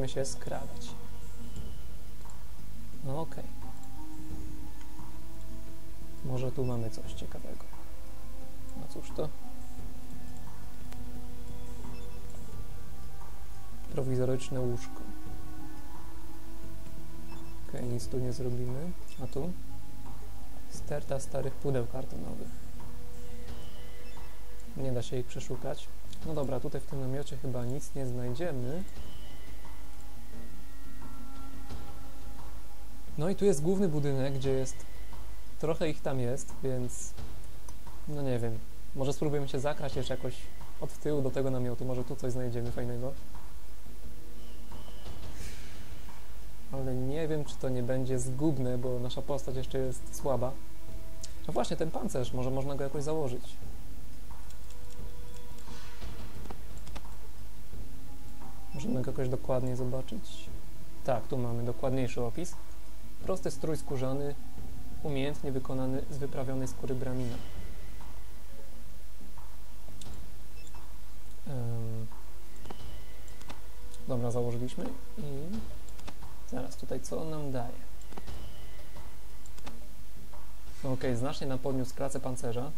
Musimy się skradać. No okej. Może tu mamy coś ciekawego. No cóż to? Prowizoryczne łóżko. Okej, nic tu nie zrobimy. A tu? Sterta starych pudeł kartonowych. Nie da się ich przeszukać. No dobra, tutaj w tym namiocie chyba nic nie znajdziemy. No i tu jest główny budynek, gdzie jest... Trochę ich tam jest, więc... No nie wiem. Może spróbujemy się zakraść jeszcze jakoś od tyłu do tego namiotu. Może tu coś znajdziemy fajnego. Ale nie wiem, czy to nie będzie zgubne, bo nasza postać jeszcze jest słaba. No właśnie, ten pancerz, może można go jakoś założyć. Możemy go jakoś dokładnie zobaczyć. Tak, tu mamy dokładniejszy opis. Prosty strój skórzany, umiejętnie wykonany z wyprawionej skóry bramina. Dobra, założyliśmy i zaraz tutaj co on nam daje? Ok, znacznie nam podniósł pracę pancerza.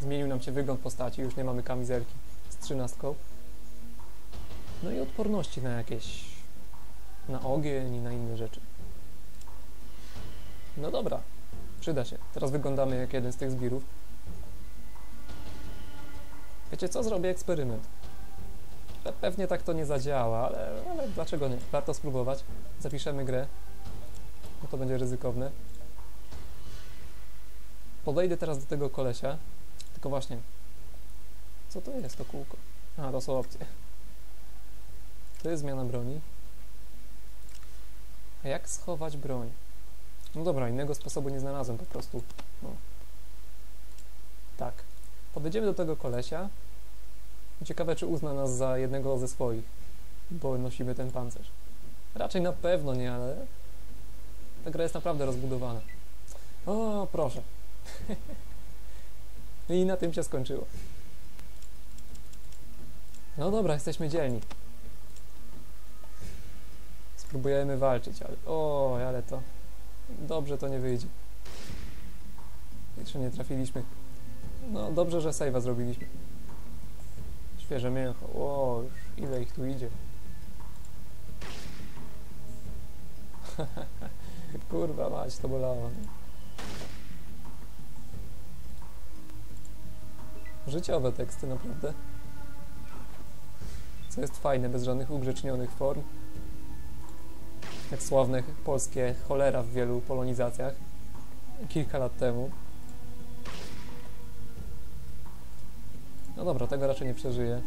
Zmienił nam się wygląd postaci, już nie mamy kamizelki z trzynastką. No i odporności na jakieś... na ogień i na inne rzeczy. No dobra, przyda się. Teraz wyglądamy jak jeden z tych zbirów. Wiecie co? Zrobię eksperyment. Pe- Pewnie tak to nie zadziała, ale, ale dlaczego nie? Warto spróbować. Zapiszemy grę. No to będzie ryzykowne. Podejdę teraz do tego kolesia. Tylko właśnie... Co to jest to kółko? A, to są opcje. To jest zmiana broni. Jak schować broń? No dobra, innego sposobu nie znalazłem po prostu. No. Tak. Podejdziemy do tego kolesia. Ciekawe, czy uzna nas za jednego ze swoich, bo nosimy ten pancerz. Raczej na pewno nie, ale ta gra jest naprawdę rozbudowana. O, proszę. I na tym się skończyło. No dobra, jesteśmy dzielni. Spróbujemy walczyć, ale... O, ale to... Dobrze to nie wyjdzie. Jeszcze nie trafiliśmy. No, dobrze, że save'a zrobiliśmy. Świeże mięcho. O, już ile ich tu idzie. Kurwa mać, to bolało. Życiowe teksty, naprawdę. Co jest fajne, bez żadnych ugrzecznionych form. Jak sławne polskie cholera w wielu polonizacjach. Kilka lat temu. No dobra, tego raczej nie przeżyję.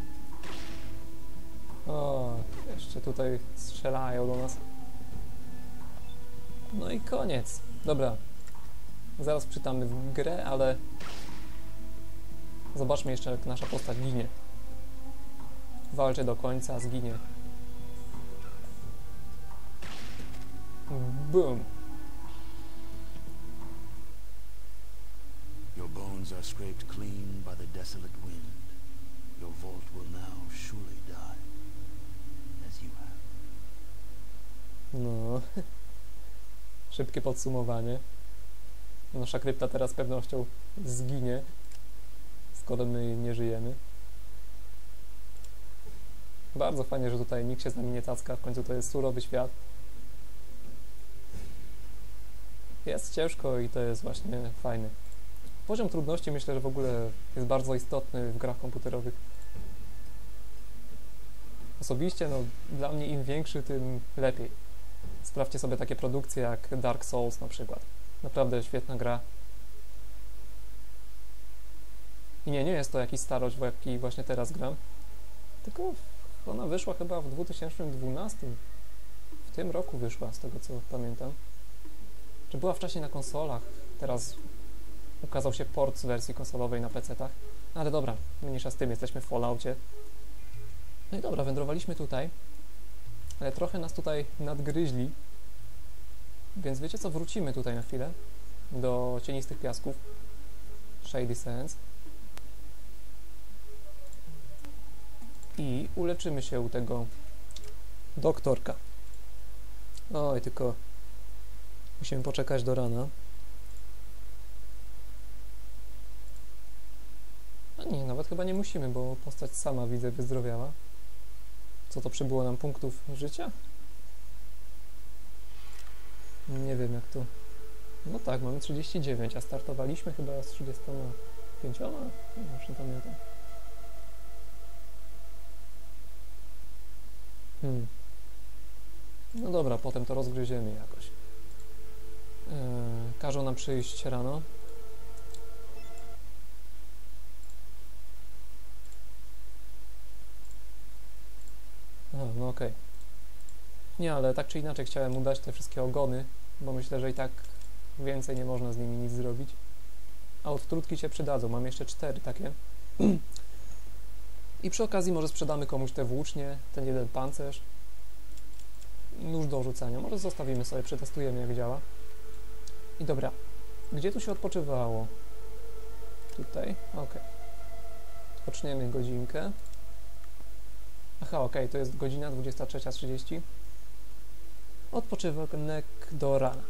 O, jeszcze tutaj strzelają do nas. No i koniec. Dobra. Zaraz czytamy w grę, ale zobaczmy jeszcze, jak nasza postać ginie. Walczy do końca, zginie. Boom. Your bones are scraped clean by the desolate wind. Your vault will now surely die, as you have. No. Szybkie podsumowanie. Nasza krypta teraz z pewnością zginie, skoro my nie żyjemy. Bardzo fajnie, że tutaj nikt się z nami nie tacka, w końcu to jest surowy świat. Jest ciężko i to jest właśnie fajny. Poziom trudności myślę, że w ogóle jest bardzo istotny w grach komputerowych. Osobiście, no, dla mnie im większy, tym lepiej. Sprawdźcie sobie takie produkcje jak Dark Souls na przykład. Naprawdę świetna gra. I nie, nie jest to jakiś starość, w jaki właśnie teraz gram. Tylko ona wyszła chyba w 2012. W tym roku wyszła, z tego co pamiętam. Była wcześniej na konsolach, teraz ukazał się port z wersji konsolowej na PC-tach. No ale dobra, mniejsza z tym, jesteśmy w Falloutie. No i dobra, wędrowaliśmy tutaj, ale trochę nas tutaj nadgryźli, więc wiecie co, wrócimy tutaj na chwilę do cienistych piasków Shady Sands i uleczymy się u tego Doktorka. Oj, tylko musimy poczekać do rana. A nie, nawet chyba nie musimy, bo postać sama widzę wyzdrowiała. Co to przybyło nam punktów życia? Nie wiem jak to. No tak, mamy 39, a startowaliśmy chyba z 35. No, już nie pamiętam. Hmm. No dobra, potem to rozgryziemy jakoś. Yy, każą nam przyjść rano. No okej. Nie, ale tak czy inaczej chciałem mu dać te wszystkie ogony, bo myślę, że i tak więcej nie można z nimi nic zrobić. A odtrutki się przydadzą. Mam jeszcze cztery takie. I przy okazji może sprzedamy komuś te włócznie, ten jeden pancerz. Nóż do rzucania. Może zostawimy sobie, przetestujemy jak działa. I dobra. Gdzie tu się odpoczywało? Tutaj? Ok. Odpoczniemy godzinkę. Aha, ok, to jest godzina 23.30. Odpoczynek do rana.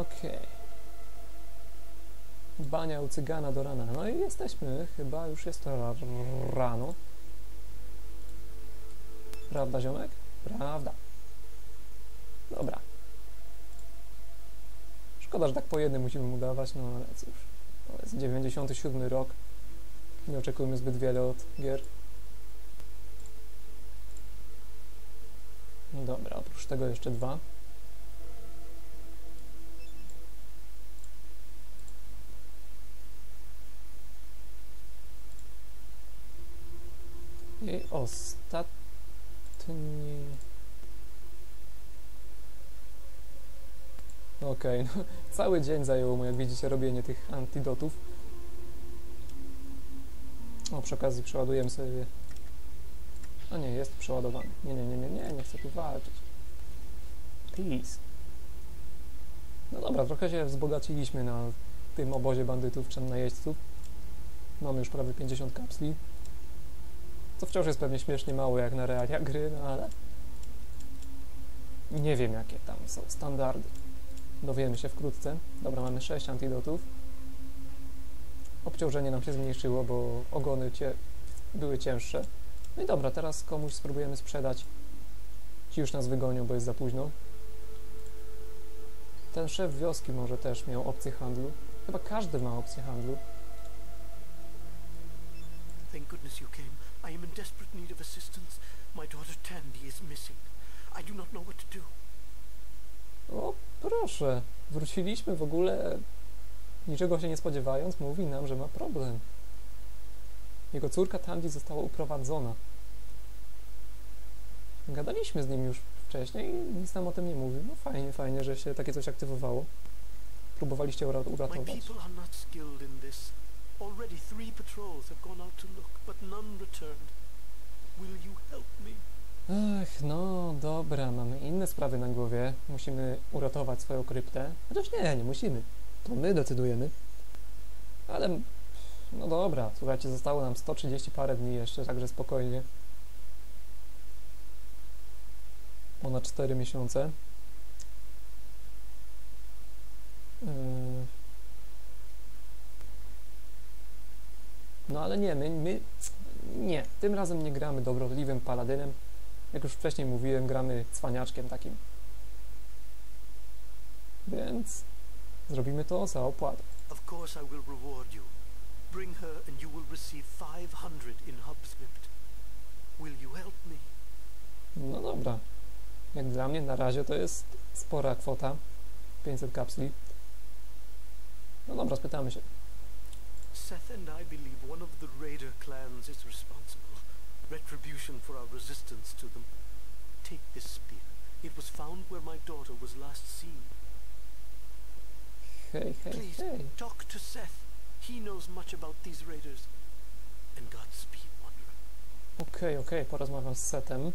Okej. Bania u cygana do rana. No i jesteśmy, chyba już jest rano. Prawda, ziomek? Prawda. Dobra. Szkoda, że tak po jednym musimy mu dawać, no ale cóż. To jest 97 rok. Nie oczekujmy zbyt wiele od gier. Dobra, oprócz tego jeszcze dwa. I ostatni... Okej, okay, no, cały dzień zajęło mu, jak widzicie, robienie tych antidotów. O, przy okazji przeładujemy sobie... A nie, jest przeładowany. Nie, nie, nie, nie, nie, nie chcę tu walczyć. Please. No dobra, trochę się wzbogaciliśmy na tym obozie bandytów czy najeźdźców. Mamy już prawie 50 kapsli. Co wciąż jest pewnie śmiesznie mało jak na realia gry, no ale... Nie wiem jakie tam są standardy. Dowiemy się wkrótce. Dobra, mamy 6 antidotów. Obciążenie nam się zmniejszyło, bo ogony cie... były cięższe. No i dobra, teraz komuś spróbujemy sprzedać. Ci już nas wygonią, bo jest za późno. Ten szef wioski może też miał opcję handlu. Chyba każdy ma opcję handlu. Thank goodness you came. I am in desperate need of assistance. My daughter Tandy is missing. I do not know what to do. Proszę. Wróciliśmy w ogóle, niczego się nie spodziewając, mówi nam, że ma problem. Jego córka Tandy została uprowadzona. Gadaliśmy z nim już wcześniej i nic nam o tym nie mówił. No fajnie, fajnie, że się takie coś aktywowało. Próbowaliście uratować. Already three patrols have gone out to look, but none returned. Will you help me? Ach, no dobra, mamy inne sprawy na głowie. Musimy uratować swoją kryptę. Chociaż nie, nie musimy. To my decydujemy. Ale, no dobra, słuchajcie, zostało nam 130 parę dni jeszcze, także spokojnie. Ponad 4 miesiące. Yy. No ale nie, my, my nie, tym razem nie gramy dobrotliwym paladynem. Jak już wcześniej mówiłem, gramy cwaniaczkiem takim. Więc zrobimy to za opłatę. Of course I will reward you. Bring her and you will receive 500 in Hubscript. Will you help me? No dobra. Jak dla mnie na razie to jest spora kwota. 500 kapsli. No dobra, spytamy się. Seth and I believe one of the Raider clans is responsible. Retribution for our resistance to them. Take this spear. It was found where my daughter was last seen. Hej, hej, Please, hej. talk to Seth. He knows much about these raiders. And Godspeed, Wanderer. Okej, okej, porozmawiam z Setem.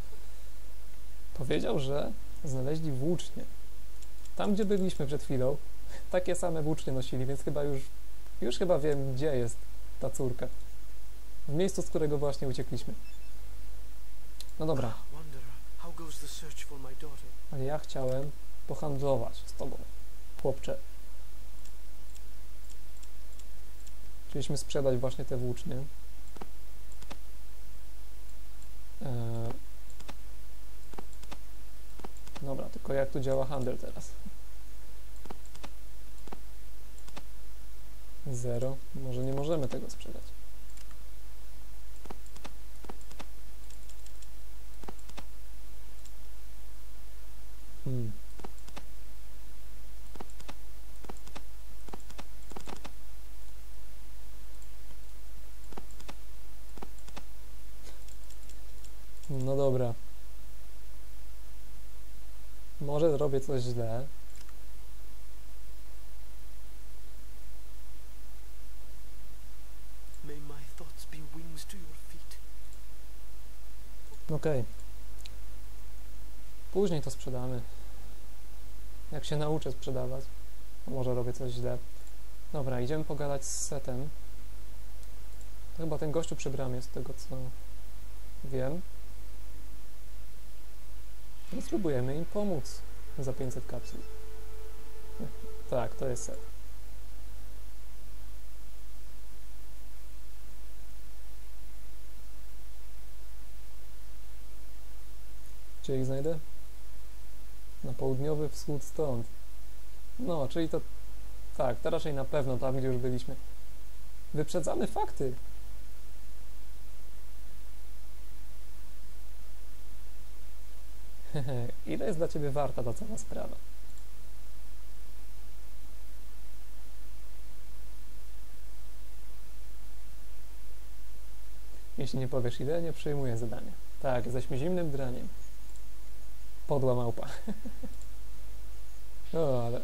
Powiedział, że znaleźli włócznie. Tam, gdzie byliśmy przed chwilą, takie same włócznie nosili, więc chyba już, już chyba wiem, gdzie jest ta córka. W miejscu, z którego właśnie uciekliśmy. No dobra, Wanderer, how goes the search for my daughter? ale ja chciałem pohandlować z tobą, chłopcze. Chcieliśmy sprzedać właśnie te włócznie. Eee... Dobra, tylko jak tu działa handel teraz? Zero. Może nie możemy tego sprzedać. Hmm. No dobra. Może zrobię coś źle. Okej. Później to sprzedamy. Jak się nauczę sprzedawać. Może robię coś źle. Dobra, idziemy pogadać z Setem. Chyba ten gościu przy bramie, z tego co wiem. No spróbujemy im pomóc za 500 kapsuł. Tak, to jest Set. Gdzie ich znajdę? Na południowy wschód stąd. No, czyli to... Tak, to raczej na pewno tam, gdzie już byliśmy. Wyprzedzamy fakty. Ile jest dla ciebie warta ta cała sprawa? Jeśli nie powiesz ile, nie przyjmuję zadania. Tak, jesteśmy zimnym draniem. Podła małpa. o, ale...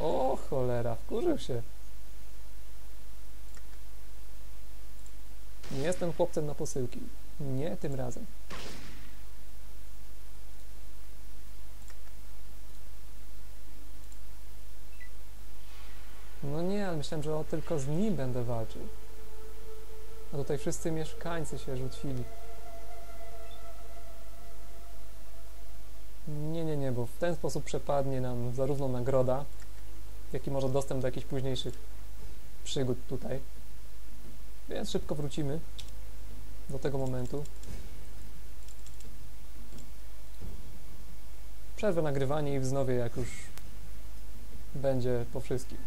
O, cholera, wkurzył się. Nie jestem chłopcem na posyłki. Nie tym razem. No nie, ale myślałem, że o, tylko z nim będę walczył. A tutaj wszyscy mieszkańcy się rzucili. Nie, nie, nie, bo w ten sposób przepadnie nam zarówno nagroda, jak i może dostęp do jakichś późniejszych przygód tutaj. Więc szybko wrócimy do tego momentu. Przerwę nagrywanie i wznowię jak już będzie po wszystkim.